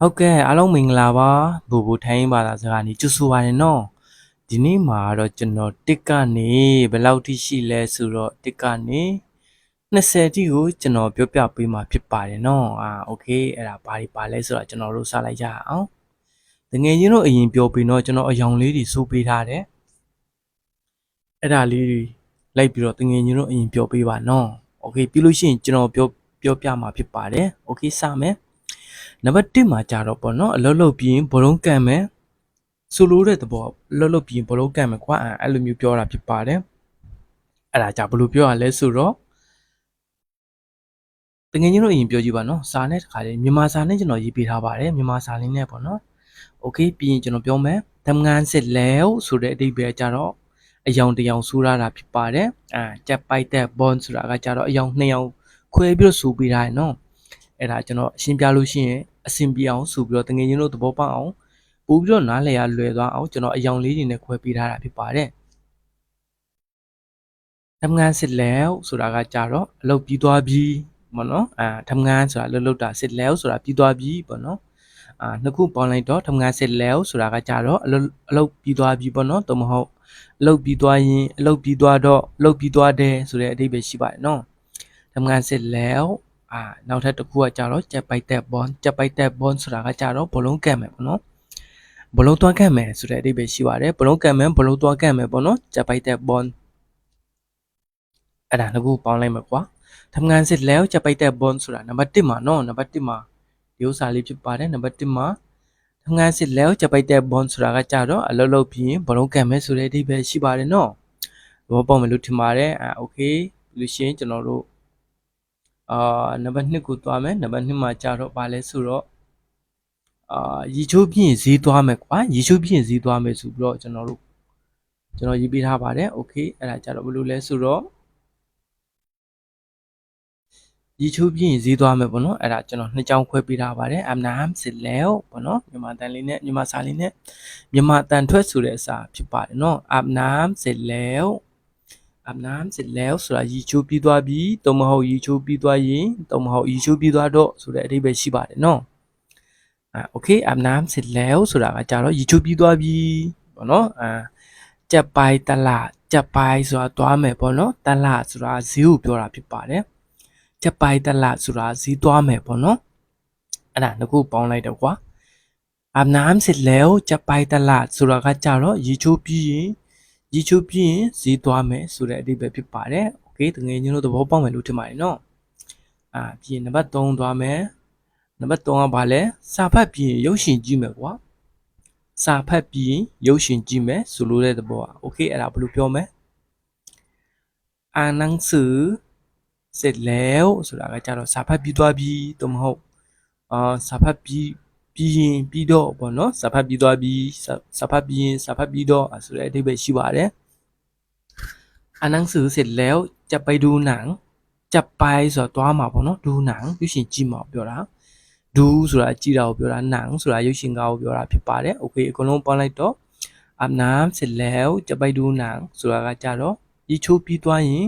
ဟုတ်ကဲ့အားလုံးမင်္ဂလာပါဘူဘူထိုင်းဘာသာစကားနေကြိုဆိုပါရနော်ဒီနေ့မှာတော့ကျွန်တော်တစ်ကနေဘယ်လောက်ထိရှိလဲဆိုတော့တစ်ကနေ20တိကိုကျွန်တော်ပြောပြပေးမှာဖြစ်ပါတယ်နော်အာโอเคအဲ့ဒါဘာတွေပါလဲဆိုတော့ကျွန်တော်တို့စလိုက်ကြအောင်တငယ်ချင်းတို့အရင်ပြောပြီးတော့ကျွန်တော်အယောင်လေးတွေစိုးပေးထားတယ်အဲ့ဒါလေးတွေလိုက်ပြီးတော့တငယ်ချင်းတို့အရင်ပြောပေးပါနော်โอเคပြီးလို့ရှိရင်ကျွန်တော်ပြောပြောပြမှာဖြစ်ပါတယ်โอเคစမယ် နံပါတ်1မှာကြတော့ပေါ့နော်အလုပ်လုပ်ပြီးရင်ဘလုံးကန်မယ်ဆိုလိုတဲ့သဘောအလုပ်လုပ်ပြီးရင်ဘလုံးကန်မယ်ကွာအဲ့လိုမျိုးပြောတာဖြစ်ပါတယ်အဲ့ဒါကြဘယ်လိုပြောရလဲဆိုတော့တကယ်ကြီးတို့အရင်ပြောကြည့်ပါနော်စာနဲ့တခါလေးမြန်မာစာနဲ့ကျွန်တော်ရေးပေးထားပါတယ်မြန်မာစာလေးနဲ့ပေါ့နော်โอเคပြီးရင်ကျွန်တော်ပြောမယ်ทำงานเสร็จแล้วဆိုတဲ့အဓိပ္ပာယ်ကြတော့အယောင်တစ်ယောင်စူးရတာဖြစ်ပါတယ်အာကြက်ပိုက်တဲ့ bond ဆိုတာကကြတော့အယောင်နှစ်ယောင်ခွဲပြီးတော့စူးပေးထားရနော်အဲ့ဒါကျွန်တော်ရှင်းပြလို့ရှိရင် အဆင်ပြေအောင်ဆိုပြီးတော့တငယ်ချင်းတို့သဘောပေါက်အောင်ပို့ပြီးတော့နားလည်ရလွယ်သွားအောင်ကျွန်တော်အယောင်လေးတွေနဲ့ခွဲပေးထားတာဖြစ်ပါတယ်။ထမငန်းစစ်လဲဆိုတာကကြတော့အလုပ်ပြီးသွားပြီပေါ့နော်။အာထမငန်းဆိုတာလှုပ်လှုပ်တာစစ်လဲဆိုတာပြီးသွားပြီပေါ့နော်။အာနှစ်ခုပေါင်းလိုက်တော့ထမငန်းစစ်လဲဆိုတာကကြတော့အလုပ်အလုပ်ပြီးသွားပြီပေါ့နော်။သို့မဟုတ်အလုပ်ပြီးသွားရင်အလုပ်ပြီးသွားတော့အလုပ်ပြီးသွားတယ်ဆိုတဲ့အဓိပ္ပာယ်ရှိပါတယ်နော်။ထမငန်းစစ်လဲ အာနောက်ထပ်တစ်ခုကကြတော့ကြက်ပိုက်တဲ့ bond ကြက်ပိုက်တဲ့ bond ဆိုတာကကြတော့ဘလုံးကတ်မယ်ပေါ့နော်ဘလုံးသွားကတ်မယ်ဆိုတဲ့အဓိပ္ပာယ်ရှိပါတယ်ဘလုံးကတ်မယ်ဘလုံးသွားကတ်မယ်ပေါ့နော်ကြက်ပိုက်တဲ့ bond အဲ့ဒါနှစ်ခုပေါင်းလိုက်မယ်ကွာทำงานเสร็จแล้วจะไปแต่ bond ဆိုတာနံပါတ်1မှာနော်နံပါတ်1မှာဒီဥစ္စာလေးဖြစ်ပါတယ်နံပါတ်1မှာทำงานเสร็จแล้วจะไปแต่ bond ဆိုတာကကြတော့အလုပ်လုပ်ပြီးရင်ဘလုံးကတ်မယ်ဆိုတဲ့အဓိပ္ပာယ်ရှိပါတယ်နော်ဘောပေါက်မယ်လို့ထင်ပါတယ်အာโอเคပြီးလို့ရှိရင်ကျွန်တော်တို့ အာနံပါတ်2ကိုသွားမယ်နံပါတ်2မှာကြာတော့ဗာလဲဆိုတော့အာရီချိုးပြင်းဈေးသွားမယ်ကွာရီချိုးပြင်းဈေးသွားမယ်ဆိုပြီးတော့ကျွန်တော်တို့ကျွန်တော်ရေးပေးထားပါတယ်โอเคအဲ့ဒါကြာတော့ဘယ်လိုလဲဆိုတော့ရီချိုးပြင်းဈေးသွားမယ်ပေါ့နော်အဲ့ဒါကျွန်တော်နှစ်ကြောင်းခွဲပေးထားပါတယ်အမ်နာမ်စစ်လဲပေါ့နော်မြန်မာတန်လေးနဲ့မြန်မာစာလေးနဲ့မြန်မာတန်ထွက်ဆိုတဲ့အစာဖြစ်ပါတယ်နော်အမ်နာမ်စစ်လဲ အပ်နာမ်စစ်လဲဆိုတာရီချိုးပြီးသွားပြီတုံမဟုတ်ရီချိုးပြီးသွားရင်တုံမဟုတ်ရီချိုးပြီးသွားတော့ဆိုတဲ့အဓိပ္ပာယ်ရှိပါတယ်နော်အာโอเคအပ်နာမ်စစ်လဲဆိုတာကကြတော့ရီချိုးပြီးသွားပြီပေါ့နော်အာကြက်ပိုင်တလကြက်ပိုင်ဆိုတာသွားမယ်ပေါ့နော်တလဆိုတာဈေးကိုပြောတာဖြစ်ပါတယ်ကြက်ပိုင်တလဆိုတာဈေးသွားမယ်ပေါ့နော်အဲ့ဒါငခုပေါင်းလိုက်တော့ကွာအပ်နာမ်စစ်လဲကြက်ပိုင်တလဆိုတာကကြတော့ရီချိုးပြီးရင် ရီချိုးပြင်းဈေးသွားမယ်ဆိုတဲ့အဓိပ္ပာယ်ဖြစ်ပါတယ်။ Okay တကယ်ချင်းတို့သဘောပေါက်မယ်လို့ထင်ပါတယ်နော်။အာပြီးရင်နံပါတ်3သွားမယ်။နံပါတ်3ကဘာလဲ။စာဖတ်ပြီးရင်ရုပ်ရှင်ကြည့်မယ်ကွာ။စာဖတ်ပြီးရင်ရုပ်ရှင်ကြည့်မယ်ဆိုလိုတဲ့သဘောอ่ะ Okay အဲ့ဒါဘယ်လိုပြောမလဲ။အာနန်းสือเสร็จแล้วဆိုတာကကြတော့စာဖတ်ပြီးသွားပြီသို့မဟုတ်အာစာဖတ်ပြီး ပြီးရင်ပြီးတော့ပေါ့နော်စာဖတ်ပြီးသွားပြီးစာစာဖတ်ပြီးရင်စာဖတ်ပြီးတော့အဲ့ဆိုတဲ့အဓိပ္ပာယ်ရှိပါတယ်อ่านหนังสือเสร็จแล้วจะไปดูหนังจะไปဆိုတော့သွားမှာပေါ့နော်ดูหนังရုပ်ရှင်ကြည့်မှာပြောတာดูဆိုတာကြည့်တာကိုပြောတာหนังဆိုတာရုပ်ရှင်ကားကိုပြောတာဖြစ်ပါတယ်โอเคအကုန်လုံးပေါင်းလိုက်တော့อาบน้ำเสร็จแล้วจะไปดูหนังဆိုတာကကြတော့ရီချိုးပြီးသွားရင်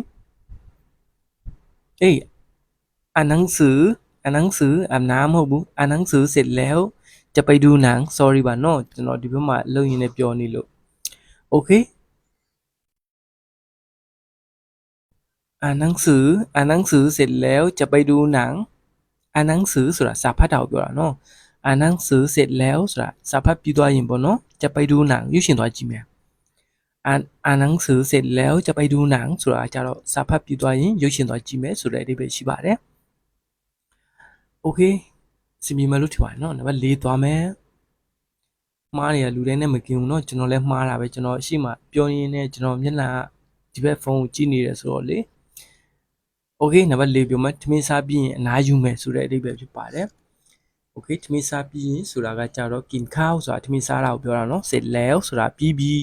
အေးอ่านหนังสืออ่านหนังสืออาบน้ำမဟုတ်ဘူးอ่านหนังสือเสร็จแล้ว จะไปดูหนัง sorry ပါเนาะကျွန်တော်ဒီဘက်မှာလုံရင်းနဲ့ပြောနေလို့ okay อ่านหนังสืออ่านหนังสือเสร็จแล้วจะไปดูหนังอ่านหนังสือဆိုတာစာဖတ်တာကိုပြောတာเนาะอ่านหนังสือเสร็จแล้วဆိုတာစာဖတ်ပြီးသွားရင်ပေါ့เนาะจะไปดูหนังရုပ်ရှင်သွားကြည့်မယ်อ่านอ่านหนังสือเสร็จแล้วจะไปดูหนังဆိုတာကြတော့စာဖတ်ပြီးသွားရင်ရုပ်ရှင်သွားကြည့်မယ်ဆိုတဲ့အဓိပ္ပာယ်ရှိပါတယ် okay စီမီမလို့ထင်ပါတယ်เนาะနံပါတ်၄သွားမယ်မှားနေရလူတိုင်းနဲ့မกินဘူးเนาะကျွန်တော်လည်းမှားတာပဲကျွန်တော်အရှိမပြောရင်းနဲ့ကျွန်တော်မျက်နှာဒီဘက်ဖုန်းကိုကြည့်နေတယ်ဆိုတော့လေ okay နံပါတ်၄ပြောမယ်ထမင်းစားပြီးရင်အနားယူမယ်ဆိုတဲ့အဓိပ္ပာယ်ဖြစ်ပါတယ် okay ထမင်းစားပြီးရင်ဆိုတာကကြတော့ กินข้าวဆိုတာထမင်းစားတာကိုပြောတာเนาะเสร็จแล้วဆိုတာပြီးပြီ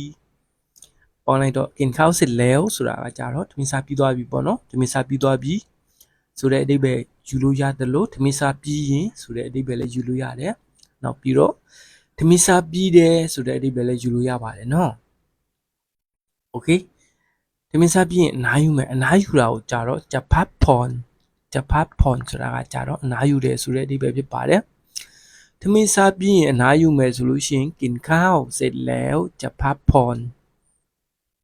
ပေါင်းလိုက်တော့ กินข้าวเสร็จแล้วဆိုတာကကြတော့ထမင်းစားပြီးသွားပြီပေါ့เนาะထမင်းစားပြီးသွားပြီဆိုတဲ့အဓိပ္ပာယ် ယူလို့ရတယ်လို့ထမင်းစားပြီးရင်ဆိုတဲ့အဓိပ္ပာယ်လည်းယူလို့ရတယ်နောက်ပြီးတော့ထမင်းစားပြီးတယ်ဆိုတဲ့အဓိပ္ပာယ်လည်းယူလို့ရပါတယ်เนาะ okay ထမင်းစားပြီးရင်အနားယူမယ်အနားယူတာကိုကြတော့ဂျပတ်ဖွန်ဂျပတ်ဖွန်ဆိုတာကကြတော့အနားယူတယ်ဆိုတဲ့အဓိပ္ပာယ်ဖြစ်ပါတယ် ထမင်းစားပြီးရင်အနားယူမယ်ဆိုလို့ရှိရင်กินข้าวเสร็จแล้วจะพักผ่อน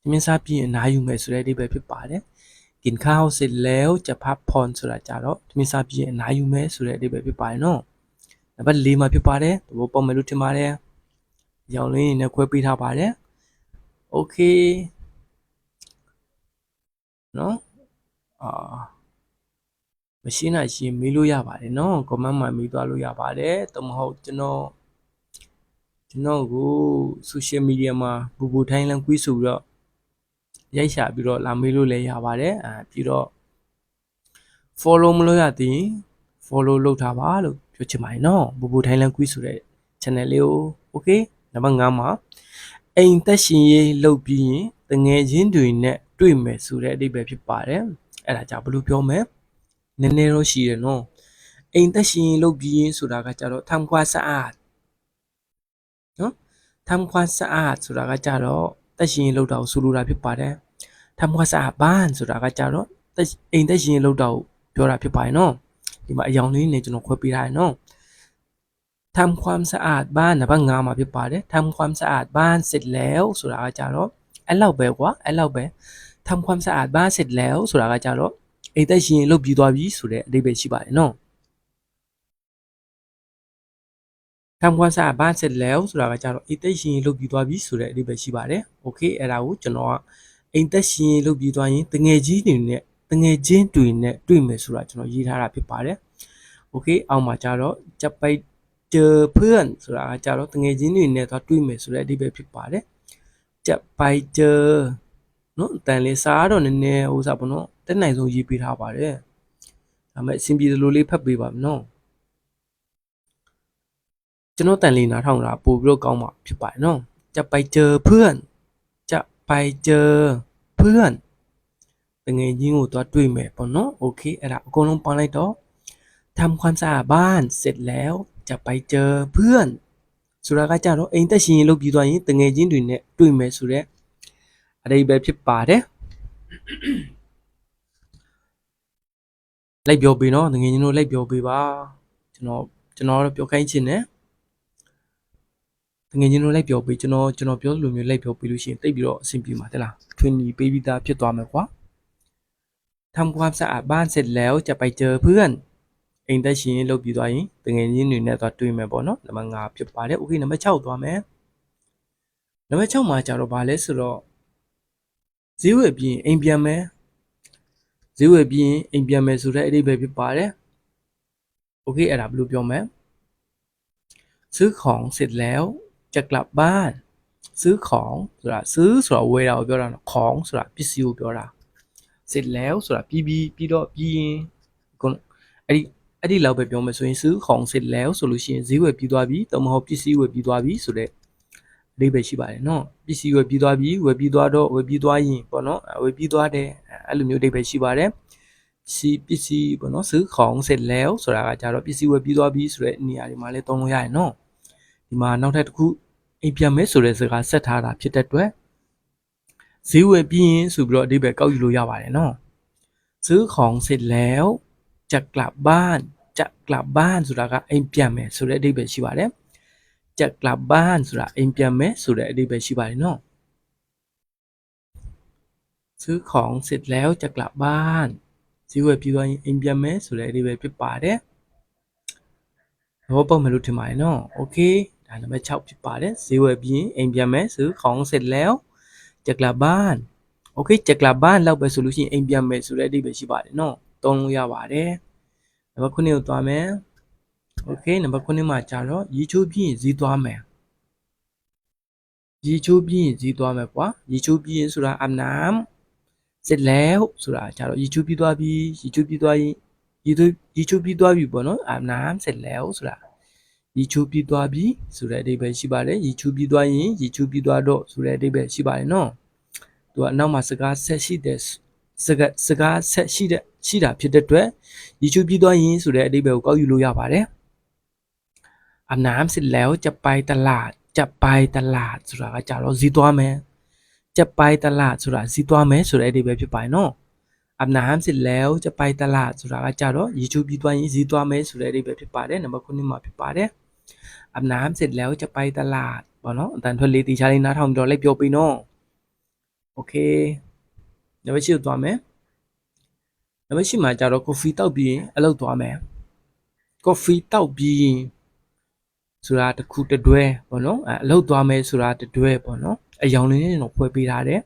ထမင်းစားပြီးရင်အနားယူမယ်ဆိုတဲ့အဓိပ္ပာယ်ဖြစ်ပါတယ် กินข้าวเสร็จแล้วจะพักผ่อนဆိုတာကြတော့ထမင်းစားပြီးရင်အနားယူမယ်ဆိုတဲ့အဓိပ္ပာယ်ဖြစ်ပါတယ်နော်နံပါတ်၄မှာဖြစ်ပါတယ်သဘောပေါက်မယ်လို့ထင်ပါတယ်ရောင်လင်းရင်လည်းခွဲပေးထားပါတယ်โอเคနော်အာမရှိနိုင်ရှင်မေးလို့ရပါတယ်နော် comment မှာမေးသွားလို့ရပါတယ်တမဟုတ်ကျွန်တော်ကျွန်တော်ကို social media မှာဘူဘူထိုင်းလန်ကွီးဆိုပြီးတော့ ရိုက်ရှာပြီးတော့လာမေးလို့လည်းရပါတယ်အာပြီးတော့ follow မလို့ရသေးရင် follow လုပ်ထားပါလို့ပြောချင်ပါတယ်နော်ဘူဘူထိုင်းလန်ကွီးဆိုတဲ့ channel လေးကို okay နံပါတ်5မှာအိမ်သက်ရှင်ရေးလုပ်ပြီးရင်တငယ်ချင်းတွေနဲ့တွေ့မယ်ဆိုတဲ့အဓိပ္ပာယ်ဖြစ်ပါတယ်အဲ့ဒါကြောင့်ဘယ်လိုပြောမလဲနည်းနည်းတော့ရှိတယ်နော်အိမ်သက်ရှင်ရေးလုပ်ပြီးရင်ဆိုတာကကြတော့ทำความสะอาดနော်ทำความสะอาดဆိုတာကကြတော့သက်ရှင်ရေးလုပ်တာကိုဆိုလိုတာဖြစ်ပါတယ် ทำความสะอาดบ้านဆိုတာကကြတော့သက်အိမ်သက်ရှင်ရေးလုပ်တာကိုပြောတာဖြစ်ပါတယ်နော်ဒီမှာအယောင်လေးနဲ့ကျွန်တော်ခွဲပေးထားတယ်နော်ทำความสะอาดบ้านนะบ้างงามาဖြစ်ပါတယ်ทำความสะอาดบ้านเสร็จแล้วဆိုတာကကြတော့အဲ့လောက်ပဲကွာအဲ့လောက်ပဲทำความสะอาดบ้านเสร็จแล้วဆိုတာကကြတော့အိမ်သက်ရှင်လုပ်ပြီးသွားပြီဆိုတဲ့အဓိပ္ပာယ်ရှိပါတယ်နော်ทำความสะอาดบ้านเสร็จแล้วဆိုတာကကြတော့အိမ်သက်ရှင်လုပ်ပြီးသွားပြီဆိုတဲ့အဓိပ္ပာယ်ရှိပါတယ်โอเคအဲ့ဒါကိုကျွန်တော်က အိမ်သက်ရှင်ရေလုပ်ပြီးသွားရင်တငယ်ကြီးတွေနဲ့တငယ်ချင်းတွေနဲ့တွေ့မယ်ဆိုတာကျွန်တော်ရေးထားတာဖြစ်ပါတယ်။ Okay အောက်မှာကြတော့ဂျပိုက်ဂျပန်ဆိုတာကြတော့တငယ်ချင်းတွေနဲ့သွားတွေ့မယ်ဆိုတဲ့အဓိပ္ပာယ်ဖြစ်ပါတယ်။ဂျပိုက်ဂျနော်အတန်လေးစာတော့နည်းနည်းဟိုစားပေါ့နော်တက်နိုင်ဆုံးရေးပေးထားပါတယ်။ဒါမဲ့အဆင်ပြေသလိုလေးဖတ်ပေးပါမယ်နော်။ကျွန်တော်တန်လေးနားထောင်တာပို့ပြီးတော့ကောင်းမှာဖြစ်ပါတယ်နော်။ဂျပိုက်ဂျပန် เจอเพื่อนจะไปเจอเพื่อนတငယ်ချင်းကိုသွားတွေ့မယ်ပေါ့နော်โอเคအဲ့ဒါအကုန်လုံးပေါင်းလိုက်တော့ทำความสะอาดบ้านเสร็จแล้วจะไปเจอเพื่อนဆိုတာကကြတော့အိမ်သက်ရှင်လုပ်ပြီးသွားရင်တငယ်ချင်းတွေနဲ့တွေ့မယ်ဆိုတဲ့အဓိပ္ပာယ်ဖြစ်ပါတယ်လိုက်ပြောပေးနော်တငယ်ချင်းတို့လိုက်ပြောပေးပါကျွန်တော်ကျွန်တော်တော့ပြောခိုင်းချင်တယ်တ ငယ်ချင်းတို့လိုက်ပြောပေးကျွန်တော်ကျွန်တော်ပြောလိုမျိုးလိုက်ပြောပေးလို့ရှိရင်တိတ်ပြီးတော့အဆင်ပြေမှာတဲ့လားထွင်နီပေးပြီးသားဖြစ်သွားမယ်ကွာทำความสะอาดบ้านเสร็จแล้วจะไปเจอเพื่อนအိမ်သက်ရှင်လုပ်ပြီးသွားရင်တငယ်ချင်းတွေနဲ့သွားတွေ့မယ်ပေါ့နော်နံပါတ်5ဖြစ်ပါတယ်โอเคနံပါတ်6သွားမယ်နံပါတ်6မှာကျတော့ဗာလဲဆိုတော့ဈေးဝယ်ပြီးရင်အိမ်ပြန်မယ်ဈေးဝယ်ပြီးရင်အိမ်ပြန်မယ်ဆိုတဲ့အဓိပ္ပာယ်ဖြစ်ပါတယ်โอเคအဲ့ဒါဘယ်လိုပြောမလဲซื้อของเสร็จแล้ว จะกลับบ้านซื้อของဆိုတာซื้อဆိုတာဝယ်တာကိုပြောတာနော်ของဆိုတာပစ္စည်းကိုပြောတာเสร็จแล้วဆိုတာပြီးပြီးပြီးတော့ပြီးရင်အဲ့ဒီအဲ့ဒီလောက်ပဲပြောမယ်ဆိုရင်ซื้อของเสร็จแล้วဆိုလို့ရှိရင်ဈေးဝယ်ပြီးသွားပြီတမဟုတ်ပစ္စည်းဝယ်ပြီးသွားပြီဆိုတဲ့အဓိပ္ပာယ်ရှိပါတယ်နော်ပစ္စည်းဝယ်ပြီးသွားပြီဝယ်ပြီးသွားတော့ဝယ်ပြီးသွားရင်ပေါ့နော်ဝယ်ပြီးသွားတယ်အဲ့လိုမျိုးအဓိပ္ပာယ်ရှိပါတယ်စီပစ္စည်းပေါ့နော်ซื้อของเสร็จแล้วဆိုတာကကြတော့ပစ္စည်းဝယ်ပြီးသွားပြီဆိုတဲ့နေရာတွေမှာလည်းသုံးလို့ရတယ်နော်ဒီမှာနောက်ထပ်တစ်ခု အိမ်ပြန်မဲဆိုတဲ့စကားဆက်ထားတာဖြစ်တဲ့အတွက်ဈေးဝယ်ပြီးရင်ဆိုပြီးတော့အဓိပ္ပာယ်ကောက်ယူလို့ရပါတယ်နော်ซื้อของเสร็จแล้วจะกลับบ้านจะกลับบ้านဆိုတာကအိမ်ပြန်မယ်ဆိုတဲ့အဓိပ္ပာယ်ရှိပါတယ်จะกลับบ้านဆိုတာအိမ်ပြန်မယ်ဆိုတဲ့အဓိပ္ပာယ်ရှိပါတယ်နော်ซื้อของเสร็จแล้วจะกลับบ้านဈေးဝယ်ပြီးသွားရင်အိမ်ပြန်မယ်ဆိုတဲ့အဓိပ္ပာယ်ဖြစ်ပါတယ်ဘောပေါက်မယ်လို့ထင်ပါတယ်နော်โอเค ဒါနံပါတ်6ဖြစ်ပါတယ်ဈေးဝယ်ပြီးရင်အိမ်ပြန်မယ်ซื้อของเสร็จแล้วจะกลับบ้านโอเคจะกลับบ้านလောက်ပဲဆိုလို့ရှိရင်အိမ်ပြန်မယ်ဆိုတဲ့အဓိပ္ပာယ်ရှိပါတယ်နော်သုံးလို့ရပါတယ်နံပါတ်9ကိုသွားမယ်โอเคနံပါတ်9မှာကြာတော့ရေချိုးပြီးရင်ဈေးသွားမယ်ရေချိုးပြီးရင်ဈေးသွားမယ်ကွာရေချိုးပြီးရင်ဆိုတာအနာမ်เสร็จแล้วဆိုတာကြာတော့ရေချိုးပြီးသွားပြီရေချိုးပြီးသွားရင်ရေချိုးရေချိုးပြီးသွားပြီပေါ့နော်အနာမ်เสร็จแล้วဆိုတာ ရေချိုးပြီးသွားပြီဆိုတဲ့အဓိပ္ပာယ်ရှိပါတယ်ရေချိုးပြီးသွားရင်ရေချိုးပြီးသွားတော့ဆိုတဲ့အဓိပ္ပာယ်ရှိပါတယ်နော်သူကအနောက်မှာစကားဆက်ရှိတဲ့စကားစကားဆက်ရှိတဲ့ရှိတာဖြစ်တဲ့အတွက်ရေချိုးပြီးသွားရင်ဆိုတဲ့အဓိပ္ပာယ်ကိုကောက်ယူလို့ရပါတယ်อาบน้ำเสร็จแล้วจะไปตลาดจะไปตลาดဆိုတာကကြာတော့ဈေးသွားမယ်จะไปตลาดဆိုတာဈေးသွားမယ်ဆိုတဲ့အဓိပ္ပာယ်ဖြစ်ပါတယ်နော်อาบน้ำเสร็จแล้วจะไปตลาดဆိုတာကကြာတော့ရေချိုးပြီးသွားရင်ဈေးသွားမယ်ဆိုတဲ့အဓိပ္ပာယ်ဖြစ်ပါတယ်နံပါတ်9မှာဖြစ်ပါတယ် อาบน้ำเสร็จแล้วจะไปตลาดပေါ့နော်အတန်ထွက်လေးတီချာလေးနားထောင်ပြီးတော့လိုက်ပြောပြီးနော်โอเคနံပါတ်8ကိုသွားမယ်နံပါတ်8မှာကျတော့ coffee တောက်ပြီးရင်အလုပ်သွားမယ် coffee တောက်ပြီးရင်ဆိုတာတစ်ခုတစ်တွဲပေါ့နော်အဲအလုပ်သွားမယ်ဆိုတာတစ်တွဲပေါ့နော်အယောင်လေးနဲ့တော့ဖွဲ့ပေးထားတယ်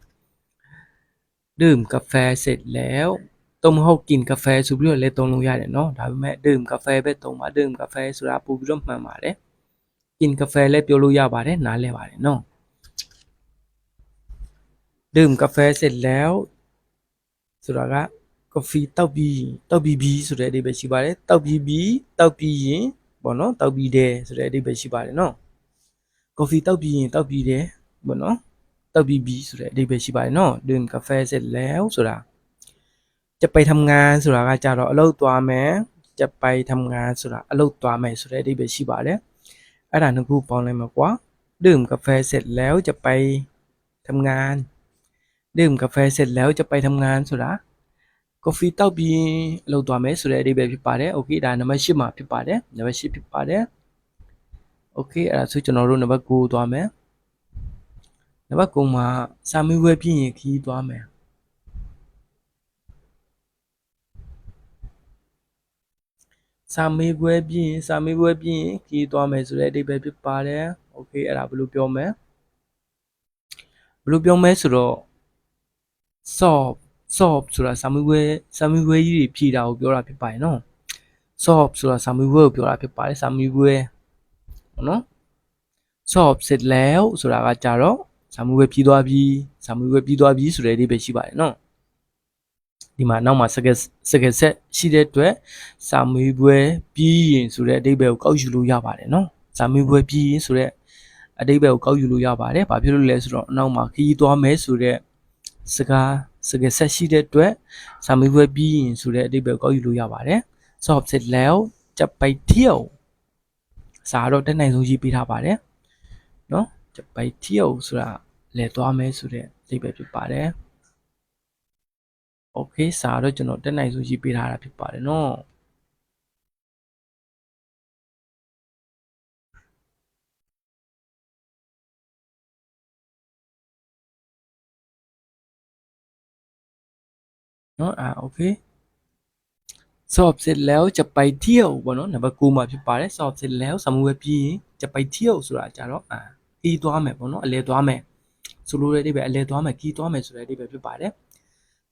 ดื่มกาแฟเสร็จแล้ว တုံမဟုတ်กินกาแฟဆိုပြီးတော့လည်းတုံလို့ရတယ်เนาะဒါပေမဲ့ดื่มกาแฟပဲတုံပါดื่มกาแฟဆိုတာပို့ပြီးတော့မှန်ပါတယ်กินกาแฟလည်းပြောလို့ရပါတယ်နားလဲပါတယ်เนาะดื่มกาแฟเสร็จแล้วဆိုတာက coffee တောက်ပြီးတောက်ပြီးပြီးဆိုတဲ့အဓိပ္ပာယ်ရှိပါတယ်တောက်ပြီးပြီးတောက်ပြီးရင်ပေါ့နော်တောက်ပြီးတယ်ဆိုတဲ့အဓိပ္ပာယ်ရှိပါတယ်เนาะ coffee တောက်ပြီးရင်တောက်ပြီးတယ်ပေါ့နော်တောက်ပြီးပြီးဆိုတဲ့အဓိပ္ပာယ်ရှိပါတယ်เนาะดื่มกาแฟเสร็จแล้วဆိုတာ จะไปทำงานဆိုတာကကြတော့အလုပ်သွားမယ်จะไปทำงานဆိုတာအလုပ်သွားမယ်ဆိုတဲ့အဓိပ္ပာယ်ရှိပါတယ်အဲ့ဒါနှစ်ခုပေါင်းလိုက်မှာကွာดื่มกาแฟเสร็จแล้วจะไปทำงาน ดื่มกาแฟเสร็จแล้วจะไปทำงานဆိုတာ coffee တောက်ပြီးအလုပ်သွားမယ်ဆိုတဲ့အဓိပ္ပာယ်ဖြစ်ပါတယ် okay ဒါနံပါတ်8မှာဖြစ်ပါတယ်နံပါတ်8ဖြစ်ပါတယ် okay အဲ့ဒါဆိုကျွန်တော်တို့နံပါတ်9သွားမယ်နံပါတ်9မှာစာမေးပွဲပြည့်ရင်ခီးသွားမယ် စာမေးပွဲပြည့်ရင်စာမေးပွဲပြည့်ရင်ခီးသွားမယ်ဆိုတဲ့အဓိပ္ပာယ်ဖြစ်ပါတယ် okay အဲ့ဒါဘယ်လိုပြောမလဲဘယ်လိုပြောမလဲဆိုတော့ solve solve ဆိုတာစာမေးပွဲစာမေးပွဲကြီးတွေဖြေတာကိုပြောတာဖြစ်ပါတယ်နော် solve ဆိုတာစာမေးပွဲကိုပြောတာဖြစ်ပါတယ်စာမေးပွဲပေါ့နော် solve เสร็จแล้วဆိုတာကကြတော့စာမေးပွဲပြီးသွားပြီစာမေးပွဲပြီးသွားပြီဆိုတဲ့အဓိပ္ပာယ်ရှိပါတယ်နော် ဒီမှာနောက်မှာစကစကဆက်ရှိတဲ့အတွက်စာမေးပွဲပြီးရင်ဆိုတဲ့အဓိပ္ပာယ်ကိုကောက်ယူလို့ရပါတယ်နော်စာမေးပွဲပြီးရင်ဆိုတဲ့အဓိပ္ပာယ်ကိုကောက်ယူလို့ရပါတယ်ဘာဖြစ်လို့လဲဆိုတော့အနောက်မှာခရီးသွားမယ်ဆိုတဲ့စကားစကားဆက်ရှိတဲ့အတွက်စာမေးပွဲပြီးရင်ဆိုတဲ့အဓိပ္ပာယ်ကိုကောက်ယူလို့ရပါတယ်สอบเสร็จแล้วจะไปเที่ยวစာတော့တက်နိုင်ဆုံးရေးပေးထားပါတယ်เนาะจะไปเที่ยวဆိုတာလဲသွားမယ်ဆိုတဲ့အဓိပ္ပာယ်ဖြစ်ပါတယ် โอเคစာတော့ကျွန်တော်တက်နိုင်ဆုံးရေးပေးထားတာဖြစ်ပါတယ်เนาะเนาะอ่าโอเค สอบเสร็จแล้วจะไปเที่ยวပေါ့နော်နံပါတ်9မှာဖြစ်ပါတယ်สอบเสร็จแล้วစာမှုပဲပြီးရင်จะไปเที่ยวဆိုတာကြတော့အာခီးသွားမယ်ပေါ့နော်အလဲသွားမယ်ဆိုလိုတဲ့အဓိပ္ပာယ်အလဲသွားမယ်ခီးသွားမယ်ဆိုတဲ့အဓိပ္ပာယ်ဖြစ်ပါတယ်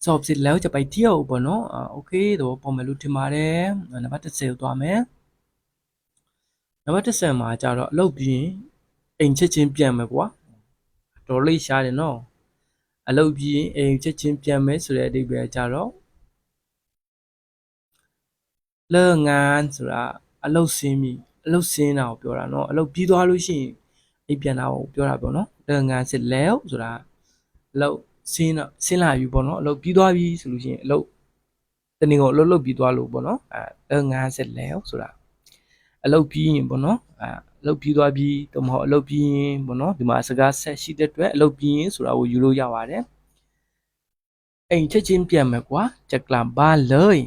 สอบเสร็จแล้วจะไปเที่ยวပေါ့နော်အာโอเคတော့ပုံမယ်လို့ထင်ပါတယ်နံပါတ်10ကိုသွားမယ်နံပါတ်10မှာကြတော့အလုပ်ပြီးရင်အိမ်ချက်ချင်းပြန်မယ်ကွာတော်လေးရှားတယ်နော်အလုပ်ပြီးရင်အိမ်ချက်ချင်းပြန်မယ်ဆိုတဲ့အဓိပ္ပာယ်ကြတော့ เลิกงานဆိုတာအလုပ်ဆင်းပြီအလုပ်ဆင်းတာကိုပြောတာเนาะအလုပ်ပြီးသွားလို့ရှိရင်အိပ်ပြန်တာကိုပြောတာပေါ့เนาะเลิกงานเสร็จแล้วဆိုတာအလုပ် ဆင်းတော့ဆင်းလာပြီပေါ့เนาะအလုပ်ပြီးသွားပြီဆိုလို့ရှိရင်အလုပ်တနေ့ကိုအလုပ်လုပ်ပြီးသွားလို့ပေါ့เนาะအဲเลิกงานเสร็จแล้วဆိုတာအလုပ်ပြီးရင်ပေါ့เนาะအဲအလုပ်ပြီးသွားပြီတော့မဟုတ်အလုပ်ပြီးရင်ပေါ့เนาะဒီမှာစကားဆက်ရှိတဲ့အတွက်အလုပ်ပြီးရင်ဆိုတာကိုယူလို့ရပါတယ်အိမ်ချက်ချင်းပြန်မယ်ကွာจะกลับบ้านเลย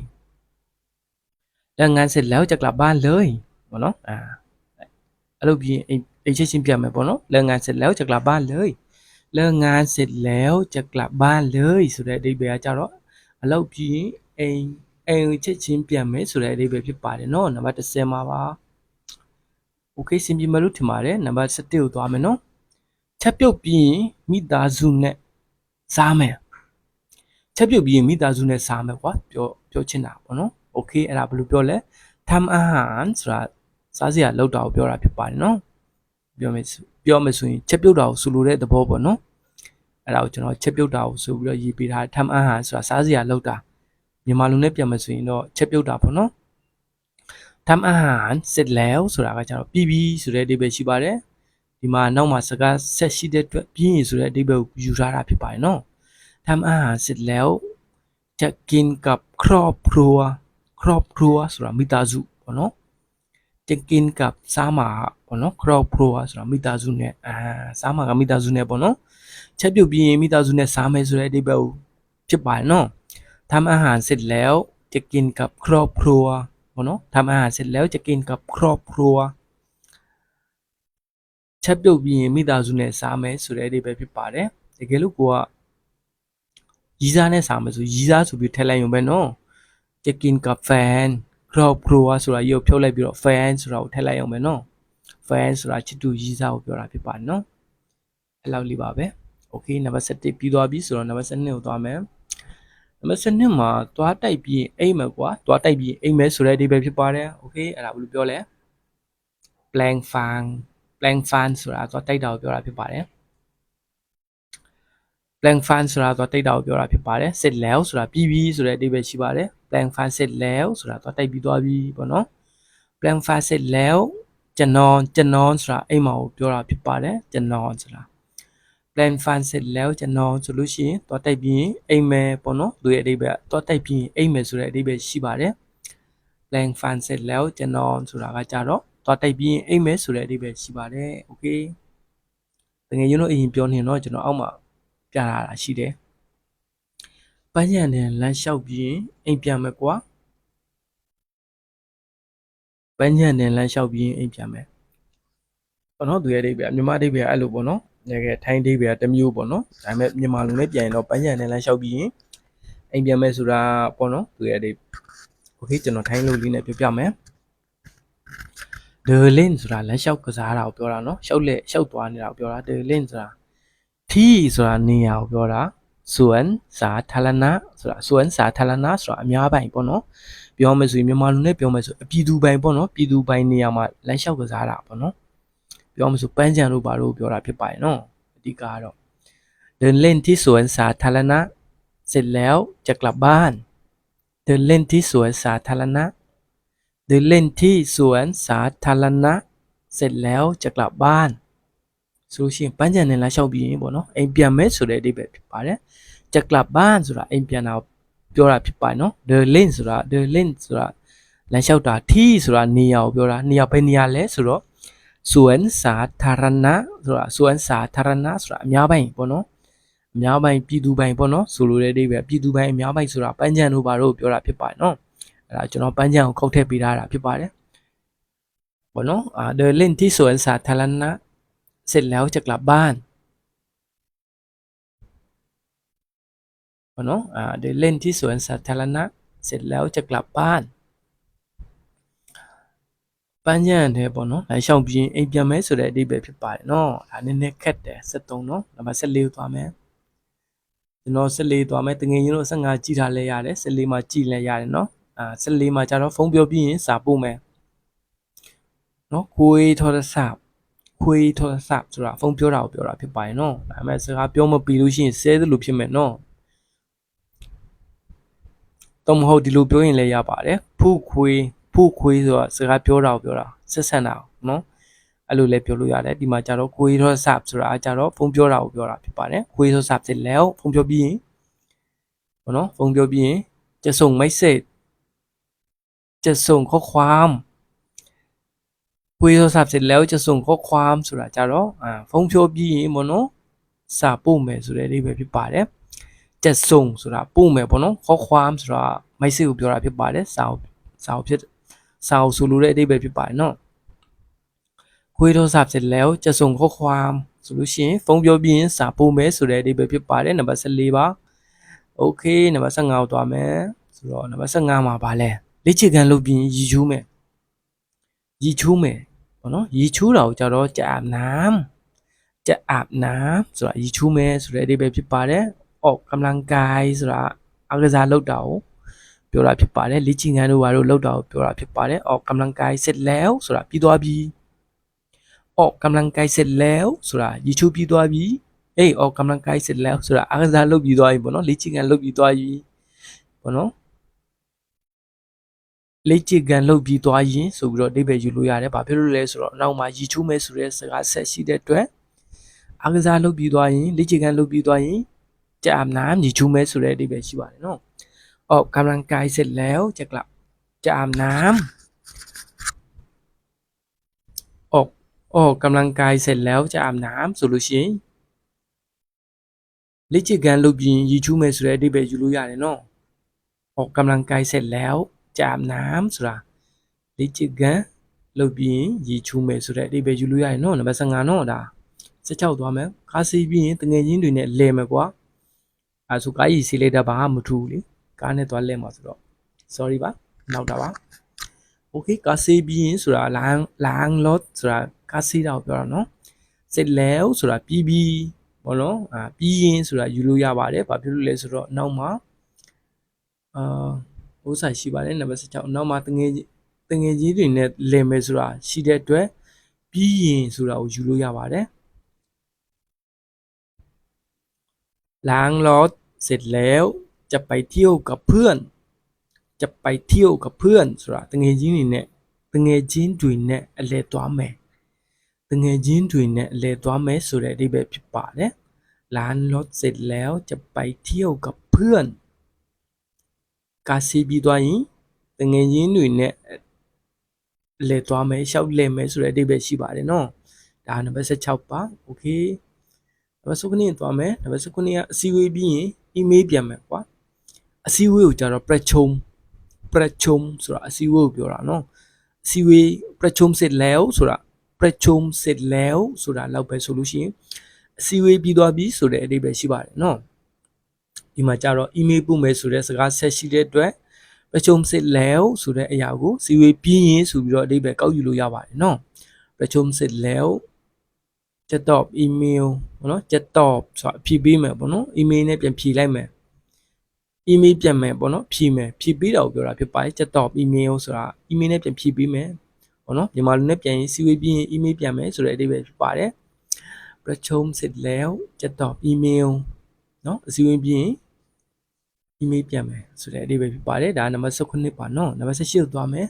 เลิกงานเสร็จแล้วจะกลับบ้านเลยပေါ့နော်အာအဲ့လိုပြီးအိမ်အိမ်ချက်ချင်းပြန်မယ်ပေါ့နော်เลิกงานเสร็จแล้วจะกลับบ้านเลย เลิกงานเสร็จแล้วจะกลับบ้านเลยဆိုတဲ့အဓိပ္ပာယ်ကကြတော့အလုပ်ပြီးအိမ်အိမ်ချက်ချင်းပြန်မယ်ဆိုတဲ့အဓိပ္ပာယ်ဖြစ်ပါတယ်နော်နံပါတ်30မှာပါโอเคစင်ပြမလို့ထင်ပါတယ်နံပါတ်7ကိုသွားမယ်နော်ချက်ပြုတ်ပြီးရင်မိသားစုနဲ့စားမယ်ချက်ပြုတ်ပြီးရင်မိသားစုနဲ့စားမယ်ကွာပြောပြောချင်တာပေါ့နော်โอเคအဲ့ဒါဘယ်လိုပြောလဲทำอาหารဆိုတာစားစရာလောက်တာကိုပြောတာဖြစ်ပါတယ်နော်ပြောမယ် ပြောမယ်ဆိုရင်ချက်ပြုတ်တာကိုဆိုလိုတဲ့သဘောပေါ့နော်အဲ့ဒါကိုကျွန်တော်ချက်ပြုတ်တာကိုဆိုပြီးတော့ရေးပေးထားทำอาหารဆိုတာစားစရာလောက်တာမြန်မာလိုနဲ့ပြန်မယ်ဆိုရင်တော့ချက်ပြုတ်တာပေါ့နော်ทำอาหารเสร็จแล้วဆိုတာကကျတော့ပြီးပြီဆိုတဲ့အဓိပ္ပာယ်ရှိပါတယ်ဒီမှာနောက်မှာစကားဆက်ရှိတဲ့အတွက်ပြီးရင်ဆိုတဲ့အဓိပ္ပာယ်ကိုယူထားတာဖြစ်ပါတယ်နော်ทำอาหารเสร็จแล้วจะกินกับครอบครัว ครอบครัวဆိုတာမိသားစုပေါ့နော်จะกิน กับစားမှာပေါ့နော် ครอบครัวဆိုတာမိသားစုနဲ့အာစားမှာကမိသားစုနဲ့ပေါ့နော်ချက်ပြုတ်ပြီးရင်မိသားစုနဲ့စားမယ်ဆိုတဲ့အဓိပ္ပာယ်ကိုဖြစ်ပါတယ်နော်ทำอาหารเสร็จแล้วจะกินกับครอบครัวပေါ့နော်ทำอาหารเสร็จแล้วจะกินกับครอบครัว ချက်ပြုတ်ပြီးရင်မိသားစုနဲ့စားမယ်ဆိုတဲ့အဓိပ္ပာယ်ဖြစ်ပါတယ်တကယ်လို့ကိုကရီးစားနဲ့စားမယ်ဆိုရီးစားဆိုပြီးထည့်လိုက်ရုံပဲနော် chicken ka fan crop grower ဆိုတာရုပ်ဖြုတ်လိုက်ပြီးတော့ fan ဆိုတာကိုထည့်လိုက်အောင်မယ်နော် fan ဆိုတာချစ်တူရီးစားကိုပြောတာဖြစ်ပါတယ်နော်အဲ့လောက်လေးပါပဲ okay နံပါတ်7ပြီးသွားပြီဆိုတော့နံပါတ်7ကိုသွားမယ်နံပါတ်7မှာသွားတိုက်ပြီးအိမ်မယ်ကွာသွားတိုက်ပြီးအိမ်မယ်ဆိုတဲ့အဓိပ္ပာယ်ဖြစ်ပါတယ် okay အဲ့ဒါဘယ်လိုပြောလဲ plan fan plan fan ဆိုတာသွားတိုက်တာကိုပြောတာဖြစ်ပါတယ် plan fan ဆိုတာသွားတိုက်တာကိုပြောတာဖြစ်ပါတယ် set level ဆိုတာပြီးပြီဆိုတဲ့အဓိပ္ပာယ်ရှိပါတယ် blank fan sit แล้วဆိုတာသွားတိုက်ပြီးသွားပြီပေါ့နော် blank fan sit แล้วကျွန်တော်ကျွန်တော်ဆိုတာအိမ်မှာကိုပြောတာဖြစ်ပါတယ်ကျွန်တော်ဆိုတာ plan fan စစ်แล้วကျွန်တော်ဆိုလို့ရှိရင်သွားတိုက်ပြီးအိမ်မယ်ပေါ့နော်သူရဲ့အဓိပ္ပာယ်သွားတိုက်ပြီးအိမ်မယ်ဆိုတဲ့အဓိပ္ပာယ်ရှိပါတယ် plan fan စစ်แล้วကျွန်တော်ဆိုတာကကြတော့သွားတိုက်ပြီးအိမ်မယ်ဆိုတဲ့အဓိပ္ပာယ်ရှိပါတယ်โอเคတကယ်ရင်တော့အရင်ပြောနေတော့ကျွန်တော်အောက်မှာပြလာတာရှိတယ် ပန်းညံနဲ့လမ်းလျှောက်ပြီးအိမ်ပြန်မယ်ကွာပန်းညံနဲ့လမ်းလျှောက်ပြီးအိမ်ပြန်မယ်ပေါ့နော်သူရဲ့အဓိပ္ပာယ်မြန်မာအဓိပ္ပာယ်အဲ့လိုပေါ့နော်တကယ်ထိုင်းအဓိပ္ပာယ်တစ်မျိုးပေါ့နော်ဒါပေမဲ့မြန်မာလူနဲ့ပြန်ရင်တော့ပန်းညံနဲ့လမ်းလျှောက်ပြီးရင်အိမ်ပြန်မယ်ဆိုတာပေါ့နော်သူရဲ့အဓိပ္ပာယ်โอเคကျွန်တော်ထိုင်းလူလေးနဲ့ပြောပြမယ်ဒယ်လင်းဆိုတာလမ်းလျှောက်ကစားတာကိုပြောတာနော်လျှောက်လက်လျှောက်သွားနေတာကိုပြောတာဒယ်လင်းဆိုတာထီဆိုတာနေရာကိုပြောတာ စွမ်စာထလနာဆိုတာစွမ်စာထလနာဆိုတာအများပိုင်ပေါ့နော်ပြောမယ်ဆိုရင်မြန်မာလူနဲ့ပြောမယ်ဆိုအပြည်သူပိုင်ပေါ့နော်ပြည်သူပိုင်နေရာမှာလမ်းလျှောက်ကစားတာပေါ့နော်ပြောမယ်ဆိုပန်းချံတို့ဘာလို့ပြောတာဖြစ်ပါရဲ့နော်အဓိကကတော့เดินเล่นที่สวนสาธารณะเสร็จแล้วจะกลับบ้าน เดินเล่นที่สวนสาธารณะ เดินเล่นที่สวนสาธารณะ เสร็จแล้วจะกลับบ้านဆိုလို့ရှိရင်ပန်းချံနဲ့လာလျှောက်ပြီးရင်ပေါ့နော်အိမ်ပြန်မယ်ဆိုတဲ့အဓိပ္ပာယ်ဖြစ်ပါတယ် จะกลับบ้านဆိုတာအိမ်ပြန်တာကိုပြောတာဖြစ်ပါတယ်နော် the link ဆိုတာ the link ဆိုတာလမ်းလျှောက်တာ ที่ဆိုတာနေရာကိုပြောတာနေရာဘယ်နေရာလဲဆိုတော့สวนสาธารณะဆိုတာสวนสาธารณะဆိုတာအများပိုင်ပေါ့နော်အများပိုင်ပြည်သူပိုင်ပေါ့နော်ဆိုလိုတဲ့အဓိပ္ပာယ်ပြည်သူပိုင်အများပိုင်ဆိုတာပန်းချံတို့ဘာတို့ပြောတာဖြစ်ပါတယ်နော်အဲ့ဒါကျွန်တော်ပန်းချံကိုခုတ်ထည့်ပေးထားတာဖြစ်ပါတယ်ပေါ့နော်အာ the link ที่สวนสาธารณะเสร็จแล้วจะกลับบ้าน ပေါ့နော်အာ the link ที่สวนสาธารณะเสร็จแล้วจะกลับบ้านပန်းချံတဲ့ပေါ့နော်လမ်းလျှောက်ပြီးအိမ်ပြန်မဲဆိုတဲ့အဓိပ္ပာယ်ဖြစ်ပါတယ်နော်ဒါနည်းနည်းခက်တယ်73နော်နံပါတ်14ကိုသွားမယ်ကျွန်တော်14သွားမယ်တငယ်ချင်းတို့15ကြည့်ထားလဲရတယ်14မှာကြည့်လဲရတယ်နော်အာ14မှာကျတော့ဖုန်းပြောပြီးရင်စာပို့မယ်နော်ကိုယ်ထော်ศัพท์ခွေးထော်ศัพท์ဆိုတာဖုန်းပြောတာကိုပြောတာဖြစ်ပါတယ်နော်ဒါပေမဲ့စကားပြောမပြီးလို့ရှိရင်ဆဲသလိုဖြစ်မယ်နော် တော့မဟုတ်ဒီလိုပြောရင်လည်းရပါတယ်ဖူးခွေးဖူးခွေးဆိုတာစကားပြောတာကိုပြောတာဆက်ဆံတာနော်အဲ့လိုလည်းပြောလို့ရတယ်ဒီမှာကျတော့ခွေးထော်ศัพท์ဆိုတာကျတော့ဖုန်းပြောတာကိုပြောတာဖြစ်ပါတယ်ခွေးထော်ศัพท์စစ်แล้วဖုန်းပြောပြီးရင်ဘောနော်ဖုန်းပြောပြီးရင်จะส่งไม่เสร็จจะส่งข้อความคุยโทรศัพท์เสร็จแล้วจะส่งข้อความဆိုတာကြတော့အာဖုန်းပြောပြီးရင်ဘောနော်စာပို့မယ်ဆိုတဲ့အဓိပ္ပာယ်ဖြစ်ပါတယ် จะส่งဆိုတာပို့မယ်ဘောနော်ข้อความဆိုတာမိုက်စစ်ကိုပြောတာဖြစ်ပါတယ်စာကိုစာကိုဖြစ်စာကိုဆိုလိုတဲ့အဓိပ္ပာယ်ဖြစ်ပါတယ်နော်คุยโทรศัพท์เสร็จแล้วจะส่งข้อความဆိုလို့ရှိရင်ဖုန်းပြောပြီးရင်စာပို့မယ်ဆိုတဲ့အဓိပ္ပာယ်ဖြစ်ပါတယ်နံပါတ်14ပါโอเคနံပါတ်15ကိုသွားမယ်ဆိုတော့နံပါတ်15မှာပါလဲလေ့ကျင့်ခန်းလုပ်ပြီးရီချိုးမယ်ရီချိုးမယ်ပေါ့နော်ရီချိုးတာကိုကြတော့ကြอาบน้ำจะอาบน้ำဆိုတာရီချိုးမယ်ဆိုတဲ့အဓိပ္ပာယ်ဖြစ်ပါတ ယ်။အော်กำลังกายဆိုတာအကစားလုပ်တာကိုပြောတာဖြစ်ပါတယ်။လေ့ကျင့်ခန်းတို့ဘာလို့လုပ်တာကိုပြောတာဖြစ်ပါတယ်။အော်กำลังกายเสร็จแล้วဆိုတာပြီးသွားပြီ။အော်กำลังกายเสร็จแล้วဆိုတာရီချိုးပြီးသွားပြီ။အေးအော်กำลังกายเสร็จแล้วဆိုတာအကစားလုပ်ပြီးသွားပြီပေါ့နော်လေ့ကျင့်ခန်းလုပ်ပြီးသွားပြီပေါ့နော်လေ့ကျင့်ခန်းလုပ်ပြီးသွားရင်ဆိုပြီးတော့အဓိပ္ပာယ်ယူလို့ရတယ်။ဘာဖြစ်လို့လဲဆိုတော့နောက်မှာရီချိုးမယ်ဆိုတဲ့စကားဆက်ရှိတဲ့အတွက်အကစားလုပ်ပြီးသွားရင်လေ့ကျင့်ခန်းလုပ်ပြီးသွားရင် จะอาบน้ำရီချိုးမယ်ဆိုတဲ့အဓိပ္ပာယ်ရှိပါတယ်နော်။အော်กำลังกายเสร็จแล้วจะกลับจะอาบน้ำออกออกกำลังกายเสร็จแล้วจะอาบน้ำဆိုလို့ရှိရင်လေ့ကျင့်ခန်းလုပ်ပြီးရီချိုးမယ်ဆိုတဲ့အဓိပ္ပာယ်ယူလို့ရတယ်နော်။ออกกำลังกายเสร็จแล้วจะอาบน้ำဆိုတာလေ့ကျင့်ခန်း လုပ်ပြီးရင်ရေချိုးမယ်ဆိုတဲ့အဓိပ္ပာယ်ယူလို့ရရင်နော်နံပါတ်15နော်ဒါ16သွားမယ်ကားစီးပြီးရင်တငယ်ချင်းတွေနဲ့လဲမယ်ကွာ အဲဆိုကားကြီးစီးလိုက်တာဘာမှမထူးဘူးလေကားနဲ့သွားလဲမှာဆိုတော့ sorry ပါနောက်တာပါ okay ကားစီးပြီးရင်ဆိုတာ lang lang lot ဆိုတာကားစီးတာကိုပြောတာနော်စစ်လဲဆိုတာပြီးပြီးဘောနော်အာပြီးရင်ဆိုတာယူလို့ရပါတယ်ဘာဖြစ်လို့လဲဆိုတော့နောက်မှာအာဘိုးဆိုင်ရှိပါတယ်နံပါတ်16နောက်မှာတငယ်ချင်းတငယ်ချင်းတွေနဲ့လည်မယ်ဆိုတာရှိတဲ့အတွက်ပြီးရင်ဆိုတာကိုယူလို့ရပါတယ် ล้างรถเสร็จแล้วจะไปเที่ยวกับเพื่อน จะไปเที่ยวกับเพื่อนဆိုတာတငယ်ချင်းတွေနဲ့တငယ်ချင်းတွေနဲ့အလဲသွားမယ်တငယ်ချင်းတွေနဲ့အလဲသွားမယ်ဆိုတဲ့အဓိပ္ပာယ်ဖြစ်ပါတယ်ล้างรถเสร็จแล้วจะไปเที่ยวกับเพื่อนကားစီးပြီးသွားရင်တငယ်ချင်းတွေနဲ့လဲသွားမယ်ရှောက်လဲမယ်ဆိုတဲ့အဓိပ္ပာယ်ရှိပါတယ်နော်ဒါနံပါတ်16ပါโอเค နံပါတ်19သွားမယ်နံပါတ်19ကအစည်းအဝေးပြီးရင် email ပြန်မယ်ကွာအစည်းအဝေးကိုကြတော့ prechum prechum ဆိုတာအစည်းအဝေးကိုပြောတာနော်အစည်းအဝေး prechum sit leo ဆိုတာ prechum sit leo ဆိုတာလောက်ပဲဆိုလို့ရှိရင်အစည်းအဝေးပြီးသွားပြီဆိုတဲ့အဓိပ္ပာယ်ရှိပါတယ်နော်ဒီမှာကြတော့ email ပို့မယ်ဆိုတဲ့စကားဆက်ရှိတဲ့အတွက် prechum sit leo ဆိုတဲ့အရာကိုစီဝေးပြီးရင်ဆိုပြီးတော့အဓိပ္ပာယ်ကောက်ယူလို့ရပါတယ်နော် prechum sit leo แล้ว chat top email ပေါ့နော် chat top ဆိုတာဖြည့်ပေးမယ်ပေါ့နော် email နဲ့ပြန်ဖြည့်လိုက်မယ် email ပြန်မယ်ပေါ့နော်ဖြည့်မယ်ဖြည့်ပေးတာကိုပြောတာဖြစ်ပါတယ် chat top email ဆိုတာ email နဲ့ပြန်ဖြည့်ပေးမယ်ပေါ့နော်မြန်မာလူနဲ့ပြန်ရင်စီဝေးပြီးရင် email ပြန်မယ်ဆိုတဲ့အဓိပ္ပာယ်ဖြစ်ပါတယ်ประชุมเสร็จแล้ว จะตอบอีเมลเนาะအစည်းအဝေးပြီးရင် email ပြန်မယ်ဆိုတဲ့အဓိပ္ပာယ်ဖြစ်ပါတယ်ဒါကနံပါတ်19ပါเนาะနံပါတ်18ကိုသွားမယ်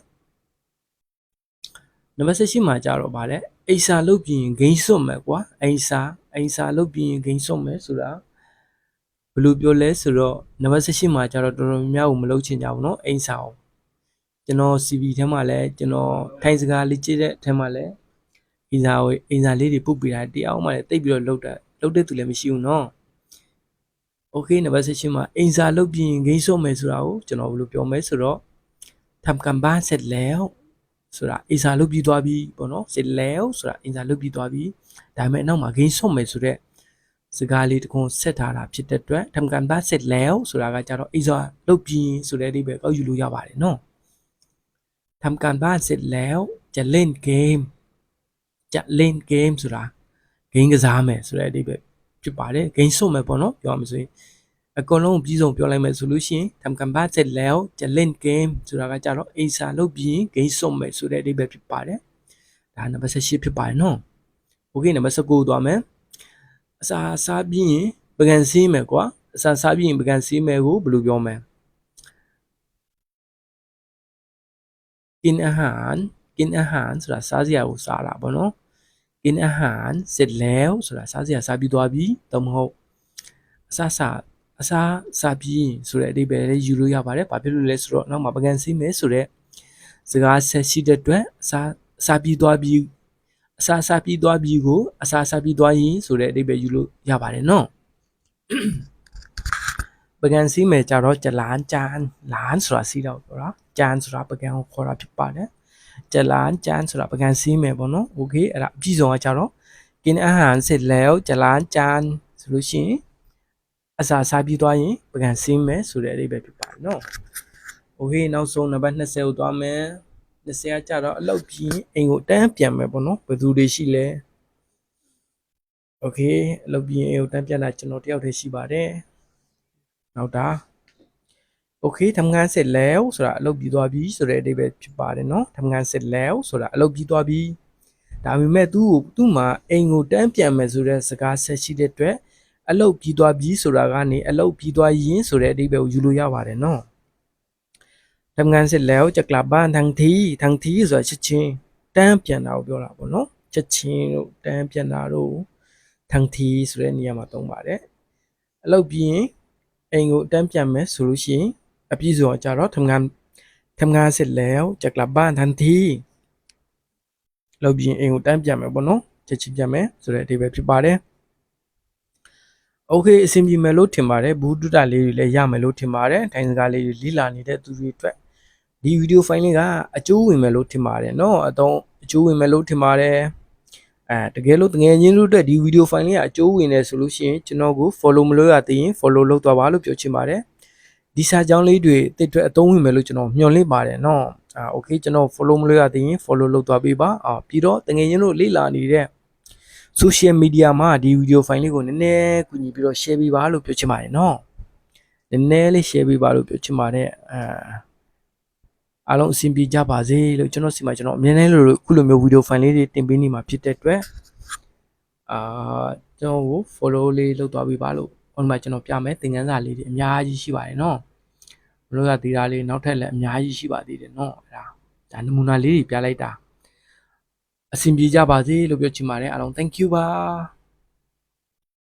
နံပါတ်18မှာကြတော့ဗါလဲအိစာလုတ်ပြီးရင်ဂိမ်းစွတ်မယ်ကွာအိစာအိစာလုတ်ပြီးရင်ဂိမ်းစွတ်မယ်ဆိုတာဘယ်လိုပြောလဲဆိုတော့နံပါတ်18မှာကြတော့တော်တော်များများကိုမလုတ်ချင်ကြဘူးเนาะအိစာအောင်ကျွန်တော် CV ထဲမှာလဲကျွန်တော်ထိုင်စကားလေးကြည့်တဲ့အထဲမှာလဲအိစာကိုအိစာလေးတွေပုတ်ပြတာတရားမှလည်းတိတ်ပြီးတော့လုတ်တာလုတ်တဲ့သူလည်းမရှိဘူးเนาะโอเคနံပါတ်18မှာအိစာလုတ်ပြီးရင်ဂိမ်းစွတ်မယ်ဆိုတာကိုကျွန်တော်ဘယ်လိုပြောမလဲဆိုတော့ทำกันบ้านเสร็จแล้ว ဆိုတာအင်စာလုတ်ပြီးသွားပြီပေါ့နော်စစ်လဲဆိုတာအင်စာလုတ်ပြီးသွားပြီဒါပေမဲ့နောက်မှာ gain ဆွတ်မယ်ဆိုတော့စကားလေးတခုဆက်ထားတာဖြစ်တဲ့အတွက်ทำการบ้านเสร็จแล้วဆိုတာကကြတော့အင်စာလုတ်ပြီးဆိုတဲ့အဓိပ္ပာယ်ကောက်ယူလို့ရပါတယ်နော်ทำการบ้านเสร็จแล้วจะเล่นเกมจะเล่นเกมဆိုတာ gain ကစားမယ်ဆိုတဲ့အဓိပ္ပာယ်ဖြစ်ပါတယ် gain ဆွတ်မယ်ပေါ့နော်ပြောရမှာဆိုရင် အကုန်လုံးပြီးဆုံးပြောလိုက်မယ်ဆိုလို့ရှိရင်ทำกันบ้านเสร็จแล้วจะเล่นเกมဆိုတာကကြတော့အိစာလုပ်ပြီး game စုံမယ်ဆိုတဲ့အဓိပ္ပာယ်ဖြစ်ပါတယ်ဒါနံပါတ်18ဖြစ်ပါတယ်နော်โอเคနံပါတ်19သွားမယ်အစာစားပြီးရင်ပကံစည်းမယ်ကွာအစာစားပြီးရင်ပကံစည်းမယ်ကိုဘယ်လိုပြောမလဲกินอาหารกินอาหารဆိုတာစားစရာကိုစားတာပေါ့နော်กินอาหารเสร็จแล้วဆိုတာစားစရာစားပြီးသွားပြီတော့မဟုတ်အစာစား အစားစားပြီးဆိုတဲ့အဓိပ္ပာယ်လေးယူလို့ရပါတယ်။ဘာဖြစ်လို့လဲဆိုတော့နောက်မှာပကံစီးမယ်ဆိုတဲ့စကားဆက်ရှိတဲ့အတွက်အစားအစားပြီးသွားပြီးအစားစားပြီးသွားပြီးကိုအစားစားပြီးသွားရင်ဆိုတဲ့အဓိပ္ပာယ်ယူလို့ရပါတယ်နော်။ပကံစီးမယ်ကြတော့ကြလန်းကြမ်းလန်းဆိုတာစီးတော့ပြောတာကြမ်းဆိုတာပကံကိုခေါ်တာဖြစ်ပါတယ်။ကြလန်းကြမ်းဆိုတာပကံစီးမယ်ပေါ့နော်။ Okay အဲ့ဒါအပြည့်စုံကကြတော့กินอาหารเสร็จแล้วจะล้างจานဆိုလို့ရှိရင် အစာစားပြီးသွားရင်ပကံစင်းမယ်ဆိုတဲ့အဓိပ္ပာယ်ဖြစ်ပါတယ်နော်။ Okay နောက်ဆုံးနံပါတ်20ကိုသွားမယ်။20ကကြတော့အလုပ်ပြီးအိမ်ကိုတန်းပြန်မယ်ပေါ့နော်။ဘယ်သူတွေရှိလဲ။ Okay အလုပ်ပြီးအိမ်ကိုတန်းပြန်တာကျွန်တော်တယောက်တည်းရှိပါတယ်။နောက်တာ Okay ทำงานเสร็จแล้วဆိုတာအလုပ်ပြီးသွားပြီဆိုတဲ့အဓိပ္ပာယ်ဖြစ်ပါတယ်နော်။ทำงานเสร็จแล้วဆိုတာအလုပ်ပြီးသွားပြီ။ဒါပေမဲ့သူ့ကိုသူ့မှာအိမ်ကိုတန်းပြန်မယ်ဆိုတဲ့စကားဆက်ရှိတဲ့အတွက် အလုတ်ပြီးသွားပြီးဆိုတာကနေအလုတ်ပြီးသွားရင်ဆိုတဲ့အဓိပ္ပာယ်ကိုယူလို့ရပါတယ်နော်ทำงานเสร็จแล้วจะกลับบ้านทันทีทันทีဆိုတာချက်ချင်းတန်းပြန်တာကိုပြောတာပေါ့နော်ချက်ချင်းတို့တန်းပြန်တာတို့ทันทีဆိုတဲ့နေရာမှာသုံးပါတယ်အလုတ်ပြီးရင်အိမ်ကိုတန်းပြန်မယ်ဆိုလို့ရှိရင်အပြည့်စုံကြတော့ทำงานทำงานเสร็จแล้วจะกลับบ้านทันทีလောက်ပြီးရင်အိမ်ကိုတန်းပြန်မယ်ပေါ့နော်ချက်ချင်းပြန်မယ်ဆိုတဲ့အဓိပ္ပာယ်ဖြစ်ပါတယ် โอเคအဆင်ပြေမယ်လို့ထင်ပါတယ်ဘူးတုတလေးတွေလည်းရမယ်လို့ထင်ပါတယ်ထိုင်စကားလေးတွေလီလာနေတဲ့သူတွေအတွက်ဒီဗီဒီယိုဖိုင်လေးကအကျိုးဝင်မယ်လို့ထင်ပါတယ်เนาะအတော့အ ကျိုးဝင်မယ်လို့ထင်ပါတယ်အဲတကယ်လို့တကယ်ချင်းတို့အတွက်ဒီဗီဒီယိုဖိုင်လေးကအကျိုးဝင်တယ်ဆိုလို့ရှိရင်ကျွန်တော်ကို follow မလုပ်ရသေးရင် follow လုပ်သွားပါလို့ပြောချင်ပါတယ်ဒီစာကြောင်းလေးတွေတစ်အတွက်အသုံးဝင်မယ်လို့ကျွန်တော်မျှော်လင့်ပါတယ်เนาะအာ okay ကျွန်တော် follow မလုပ်ရသေးရင် follow လုပ်သွားပေးပါအာပြီးတော့တကယ်ချင်းတို့လေ့လာနေတဲ့ social media မှာဒီ video file လေးကိုနည်းနည်းကူညီပြီးတော့ share ပေးပါလို့ပြောချင်ပါတယ်နော်နည်းနည်းလေး share ပေးပါလို့ပြောချင်ပါတယ်အဲအားလုံးအဆင်ပြေကြပါစေလို့ကျွန်တော်စီမှာကျွန်တော်အမြဲတမ်းလိုခုလိုမျိုး video file လေးတွေတင်ပေးနေမှာဖြစ်တဲ့အတွက်အာကျွန်တော်ကို follow လေးလုပ်သွားပေးပါလို့ဟိုမှာကျွန်တော်ပြမယ်သင်ခန်းစာလေးတွေအများကြီးရှိပါတယ်နော်မလို့ရသေးတာလေးနောက်ထပ်လည်းအများကြီးရှိပါသေးတယ်နော်အဲ့ဒါဒါနမူနာလေးတွေပြလိုက်တာ အဆင်ပြေကြပါစေလို့ပြောချင်ပါတယ်အားလုံး thank you ပါ